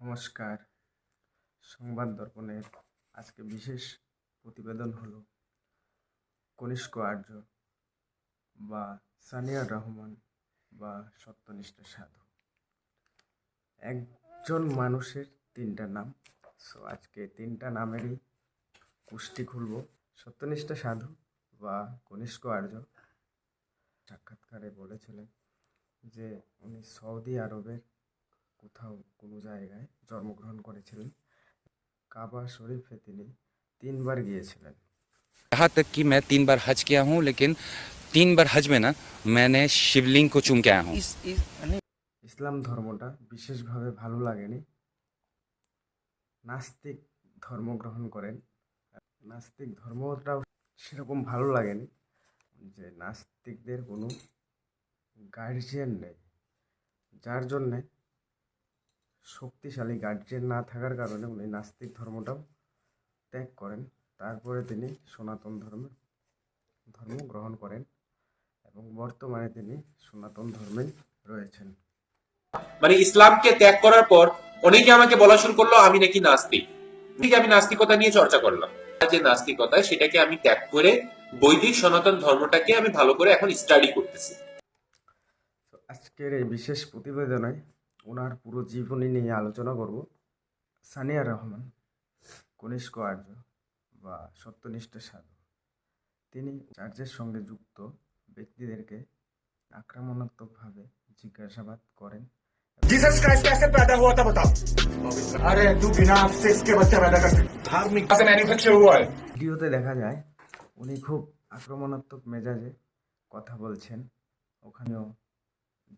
নমস্কার। সংবাদ দর্পণের আজকে বিশেষ প্রতিবেদন হলো কনিষ্ক আর্য বা সানিয়া রহমান বা সত্যনিষ্ঠ সাধু। একজন মানুষের তিনটা নাম। সো আজকে তিনটা নামেরই কুষ্টি খুলব। সত্যনিষ্ঠ সাধু বা কনিষ্ক আর্য। সাক্ষাৎকারে বলেছিলেন যে, উনি সৌদি আরবের কোথাও কোনো জায়গায় জন্মগ্রহণ করেছিলেন কাবা শরীফে তিনি তিনবার গিয়েছিলেন यहाँ तक कि मैं तीन बार हज किया हूँ लेकिन तीन बार हज में ना मैंने शिवलिंग को चूम के आया हूँ ইসলাম ধর্মটা বিশেষভাবে ভালো লাগেনি নাস্তিক ধর্ম গ্রহণ করেন নাস্তিক ধর্মটাও সেরকম ভালো লাগেনি যে নাস্তিকদের কোনো গার্জিয়ান নেই যার জন্যে শক্তিশালী গার্জিয়ান না থাকার কারণে উনি নাস্তিক ধর্মটাও ত্যাগ করেন। তারপরে তিনি সনাতন ধর্মে ধর্ম গ্রহণ করেন এবং বর্তমানে তিনি সনাতন ধর্মেই রয়েছেন। মানে ইসলামকে ত্যাগ করার পর অনেকে আমাকে বলা শুরু করল আমি নাকি নাস্তিক? ঠিক আমি নাস্তিকতা নিয়ে চর্চা করলাম। যে নাস্তিকতা সেটাকে আমি ত্যাগ করে বৈদিক সনাতন ধর্মটাকে আমি ভালো করে এখন স্টাডি করতেছি। আজকের এই বিশেষ প্রতিবেদনে ওনার পুরো জীবনী নিয়ে আলোচনা করব সানিয়া রহমান কনিষ্ক আর্য বা সত্যনিষ্ঠ সাধু তিনি চার্চের সঙ্গে যুক্ত ব্যক্তিদেরকে আক্রমণাত্মকভাবে জিজ্ঞাসাবাদ করেন जीसस क्राइस्ट कैसे पैदा हुआ था बताओ अरे तू बिना सेक्स के बच्चा पैदा कर सकता धार्मिक से मैन्युफैक्चर हुआ है ভিডিওতে দেখা যায় উনি খুব আক্রমণাত্মক মেজাজে কথা বলছেন ওখানেও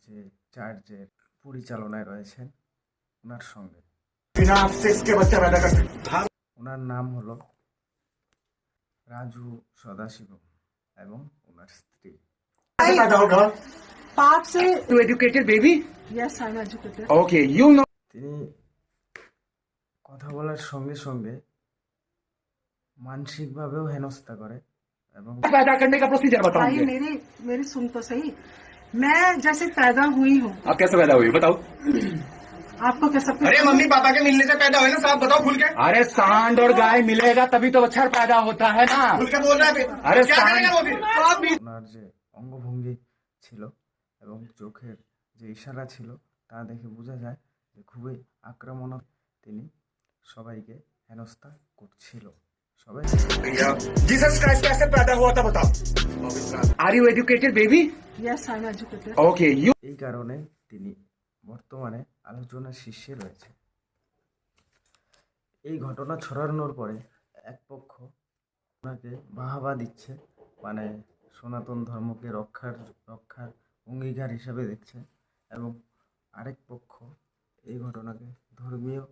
যে চার্চের পরিচালনায় রয়েছেন ওনার সঙ্গে बिना सेक्स के बच्चा पैदा कर सकता ওনার নাম হলো রাজু সদাশিব এবং ওনার স্ত্রী कैसे पैदा होगा पाप से to educated baby? Yes I am educated Okay, you know. তিনি কথা বলার সঙ্গে সঙ্গে মানসিকভাবেও হেনস্থা করে এবং पैदा करने का प्रोसीजर बताओ भाई मुझे मेरी मेरी सुन तो सही मैं जैसे पैदा हुई हूँ आप कैसे पैदा हुई बताओ आपको क्या सब कुछ अरे मम्मी पापा के मिलने से पैदा हुए ना साहब बताओ खुल के अरे सांड और गाय मिलेगा तभी तो बच्चा पैदा होता है ना खुल के बोल रहा है अरे क्या सांड- करेगा वो फिर तो आप भी ওনার যে অঙ্গভঙ্গি ছিল এবং চোখের যে ইশারা ছিল তা দেখে বোঝা যায় যে খুবই আক্রমণক তিনি সবাইকে হেনস্থা করছিল সবাই जीसस क्राइस्ट कैसे पैदा हुआ था बताओ are you educated baby yes I am educated okay you এই কারণে তিনি বর্তমানে আলোচনার শীর্ষে রয়েছে এই ঘটনা ছড়ানোর পরে এক পক্ষ ওনাকে বাহাবা দিচ্ছে মানে সনাতন ধর্মকে রক্ষার রক্ষার অঙ্গীকার হিসাবে দেখছে এবং আরেক পক্ষ এই ঘটনাকে ধর্মীয়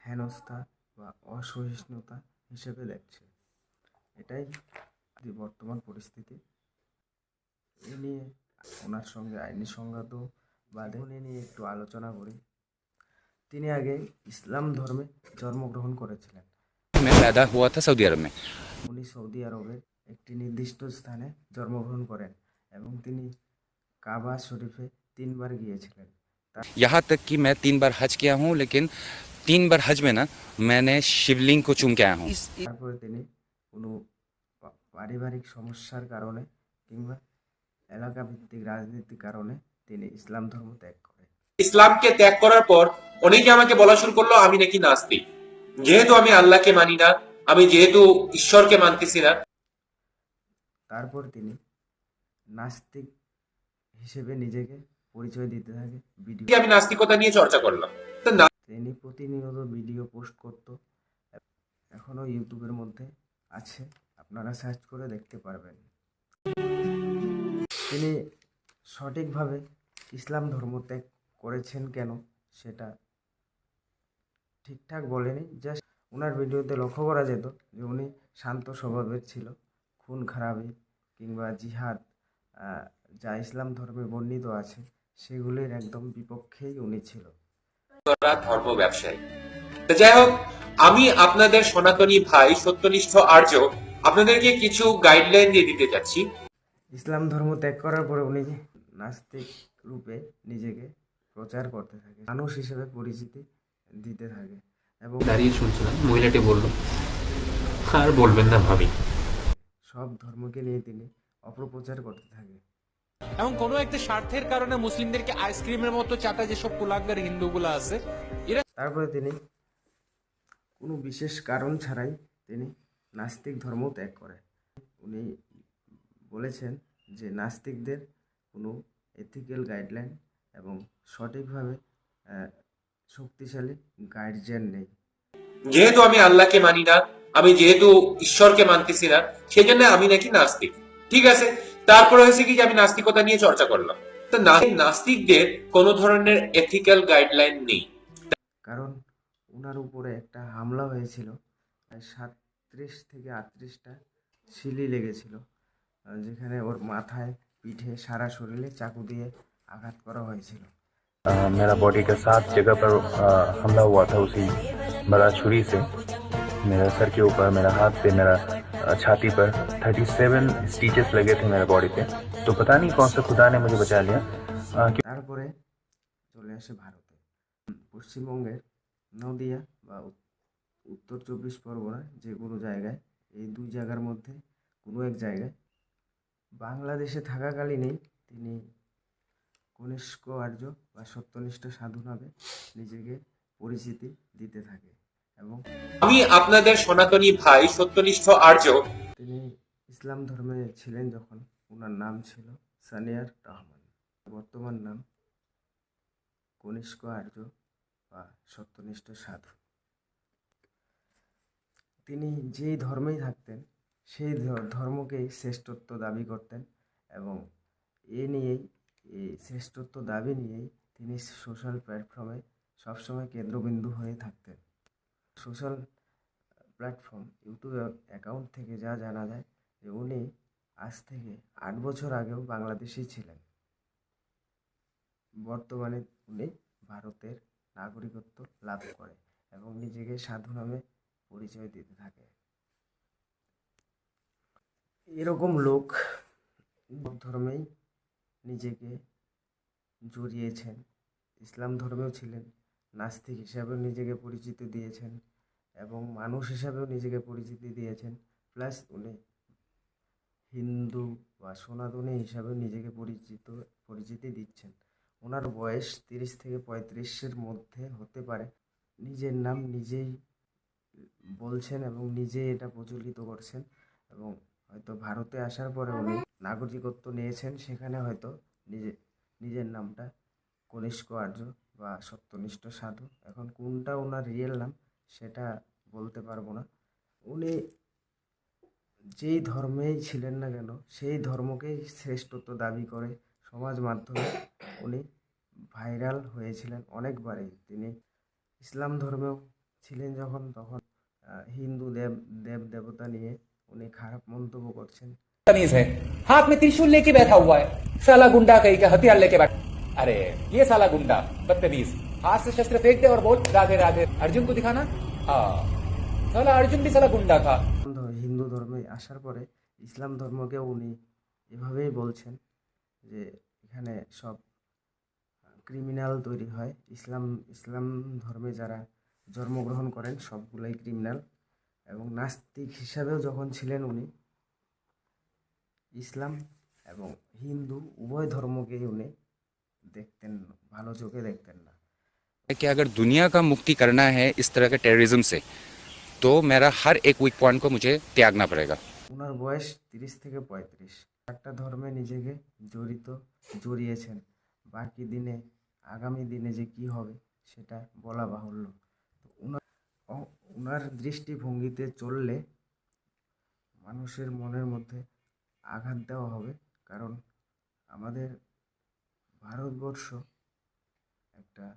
হেনস্থা বা অসহিষ্ণুতা হিসেবে দেখছে এটাই বর্তমান পরিস্থিতি এ নিয়ে ওনার সঙ্গে আইনি সংঘাত বাদে উনি নিয়ে একটু আলোচনা করি তিনি আগে ইসলাম ধর্মে জন্মগ্রহণ করেছিলেন मैं पैदा हुआ था सऊदी अरब में উনি সৌদি আরবের একটি নির্দিষ্ট স্থানে জন্মগ্রহণ করেন এবং তিনি কাবা শরীফে তিনবার গিয়েছিলেন यहाँ तक कि मैं तीन बार हज किया हूँ लेकिन तीन बार हज में ना मैंने शिवलिंग को चूम के आया हूँ তারপরে তিনি কোনো পা- পারিবারিক সমস্যার কারণে কিংবা এলাকা ভিত্তিক রাজনীতির কারণে তিনি ইসলাম ধর্ম ত্যাগ করেন ইসলামকে ত্যাগ করার পর অনেকে আমাকে বলা শুরু করলো আমি নাকি নাস্তিক যেহেতু আমি আল্লাহকে মানি না আমি যেহেতু ঈশ্বরকে মানতেছি না তারপর তিনি নাস্তিক হিসেবে নিজেকে পরিচয় দিতে থাকে ভিডিও আমি নাস্তিকতা নিয়ে চর্চা করলাম তো না তিনি প্রতিনিয়ত ভিডিও পোস্ট করত। এখনও ইউটিউবের মধ্যে আছে। আপনারা সার্চ করে দেখতে পারবেন। তিনি সঠিকভাবে ইসলাম ধর্ম ত্যাগ করেছেন কেন সেটা ঠিকঠাক বলেনি। জাস্ট ওনার ভিডিওতে লক্ষ্য করা যেত যে উনি শান্ত স্বভাবের ছিল, খুন খারাপি কিংবা জিহাদ যা ইসলাম ধর্মে বর্ণিত আছে, সেগুলির একদম বিপক্ষেই উনি ছিল। করা ধর্ম ব্যবসায়ী। তো যাই হোক আমি আপনাদের সনাতনী ভাই সত্যনিষ্ঠ আর্য আপনাদেরকে কিছু গাইডলাইন দিয়ে দিতে চাচ্ছি ইসলাম ধর্ম ত্যাগ করার পরে উনি নাস্তিক রূপে নিজেকে প্রচার করতে থাকে মানুষ হিসেবে পরিচিতি দিতে থাকে এবং দাঁড়িয়ে শুনছিলাম মহিলাটি বলল আর বলবেন না ভাবি। সব ধর্মকে নিয়ে তিনি অপপ্রচার করতে থাকে। এবং কোনো একটা স্বার্থের কারণে মুসলিমদেরকে আইসক্রিমের মতো চাটা যেসব কুলাঙ্গার হিন্দুগুলো আছে এরা তারপরে তিনি কোনো বিশেষ কারণ ছাড়াই তিনি নাস্তিক ধর্ম ত্যাগ করে উনি বলেছেন যে নাস্তিকদের কোনো এথিক্যাল গাইডলাইন এবং সঠিকভাবে আহ, শক্তিশালী গাইডলাইন নেই। যেহেতু আমি আল্লাহকে মানি না আমি যেহেতু ঈশ্বরকে মানতেছি না সেজন্য আমি নাকি নাস্তিক। ঠিক আছে? তারপরে হয়েছে কি যে আমি নাস্তিকতা নিয়ে চর্চা করলাম তো না- নাস্তিকদের কোনো ধরনের এথিক্যাল গাইডলাইন নেই কারণ ওনার উপরে একটা হামলা হয়েছিল প্রায় সাতত্রিশ থেকে আটত্রিশটা সিলি লেগেছিল আহ, যেখানে ওর মাথায় পিঠে সারা শরীরে চাকু দিয়ে আঘাত করা হয়েছিল अ, मेरा बॉडी का सात जगह पर अ, हमला हुआ था उसी बड़ा छुरी से मेरा सर के ऊपर मेरा हाथ पे मेरा अ, छाती पर 37 स्टिचेस लगे थे मेरे बॉडी पे तो पता नहीं कौन सा खुदा ने मुझे बचा लिया अ, क्यों- তারপরে চলে আসে ভারতে পশ্চিমবঙ্গের নদিয়া বা উত- উত্তর চব্বিশ পরগনা যে কোনো জায়গায় এই দুই জায়গার মধ্যে কোনো এক জায়গায় বাংলাদেশে থাকাকালীনই তিনি কনিষ্ক আর্য বা সত্যনিষ্ঠ সাধু নামে নিজেকে পরিচিতি দিতে থাকে এবং আমি আপনাদের সনাতনী ভাই সত্যনিষ্ঠ আর্য। তিনি ইসলাম ধর্মে ছিলেন যখন ওনার নাম ছিল সানিয়ার রহমান। বর্তমান নাম কনিষ্ক আর্য বা সত্যনিষ্ঠ সাধু। তিনি যেই ধর্মেই থাকতেন সেই ধর্মকেই শ্রেষ্ঠত্ব দাবি করতেন এবং এ নিয়েই এই শ্রেষ্ঠত্ব দাবি নিয়েই তিনি সোশ্যাল প্ল্যাটফর্মে সবসময় কেন্দ্রবিন্দু হয়ে থাকতেন। সোশ্যাল প্ল্যাটফর্ম, ইউটিউব অ্যাকাউন্ট থেকে যা জানা যায় যে উনি আজ থেকে আট বছর আগেও বাংলাদেশেই ছিলেন। বর্তমানে উনি ভারতের নাগরিকত্ব লাভ করে এবং নিজেকে সাধু নামে পরিচয় দিতে থাকে। এরকম লোক ধর্মেই নিজেকে জড়িয়েছেন, ইসলাম ধর্মেও ছিলেন। নাস্তিক হিসাবেও নিজেকে পরিচিতি দিয়েছেন এবং মানুষ হিসাবেও নিজেকে পরিচিতি দিয়েছেন। প্লাস উনি হিন্দু বা সনাতনী হিসাবেও নিজেকে পরিচিত, পরিচিতি দিচ্ছেন। ওনার বয়স তিরিশ থেকে পঁয়ত্রিশের মধ্যে হতে পারে। নিজের নাম নিজেই বলছেন এবং নিজেই এটা প্রচলিত করছেন এবং হয়তো ভারতে আসার পরে উনি নাগরিকত্ব নিয়েছেন, সেখানে হয়তো নিজে, নিজের নামটা কনিষ্ক আর্য বা সত্যনিষ্ঠ সাধু। এখন কোনটা ওনার রিয়েল নাম, সেটা বলতে পারব না। উনি যেই ধর্মেই ছিলেন না কেন, সেই ধর্মকেই শ্রেষ্ঠত্ব দাবি করে সমাজ মাধ্যমে উনি ভাইরাল হয়েছিলেন অনেকবারই। তিনি ইসলাম ধর্মেও ছিলেন যখন, তখন হিন্দু দেব দেব দেবতা নিয়ে উনি খারাপ মন্তব্য করছেন। হাত মে ত্রিশূল লেকে ব্যথা হুয়া সালা গুন্ডা কে হাতিয়ার লেকে बैठा अरे ये साला गुंडा बदतमीज हाथ से शस्त्र फेंक दे और बोल राधे राधे अर्जुन को दिखाना हाँ साला अर्जुन भी साला गुंडा था ধ- হিন্দু ধর্মে আসার পরে ইসলাম ধর্মকে উনি এভাবেই বলছেন যে এখানে সব ক্রিমিনাল তৈরি হয় ইসলাম ইসলাম ধর্মে যারা জন্মগ্রহণ করেন সবগুলোই ক্রিমিনাল এবং নাস্তিক হিসাবেও যখন ছিলেন উনি ইসলাম এবং হিন্দু উভয় ধর্মকেই উনি দেখতেন ভালো চোখে দেখতেন না कि अगर दुनिया का मुक्ति करना है इस तरह के टेररिज्म से तो मेरा हर एक वीक पॉइंट को मुझे त्यागना पड़ेगा ওনার বয়স তিরিশ থেকে পঁয়ত্রিশ একটা ধর্মে নিজেকে জড়িত জড়িয়েছেন বাকি দিনে আগামী দিনে যে কি হবে সেটা বলা বাহুল্য তো ওনার ও- ওনার দৃষ্টিভঙ্গিতে চললে মানুষের মনের মধ্যে আঘাত দেওয়া হবে কারণ আমাদের ভারতবর্ষ একটা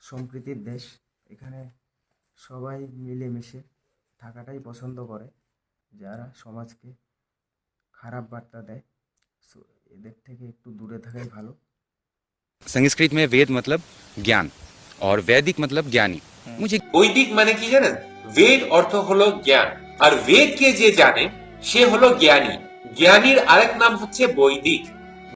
সম্প্রীতির দেশ। এখানে সবাই মিলেমিশে থাকাটাই পছন্দ করে যারা সমাজকে খারাপ বার্তা দেয়। সো এদের থেকে একটু দূরে থাকাই ভালো। সংস্কৃত মে বেদ মতলব জ্ঞান আর বৈদিক মতলব জ্ঞানী। মুঝে বৈদিক মানে কি জানেন? বেদ অর্থ হলো জ্ঞান। আর বেদকে যে জানে সে হলো জ্ঞানী। জ্ঞানীর আরেক নাম হচ্ছে বৈদিক।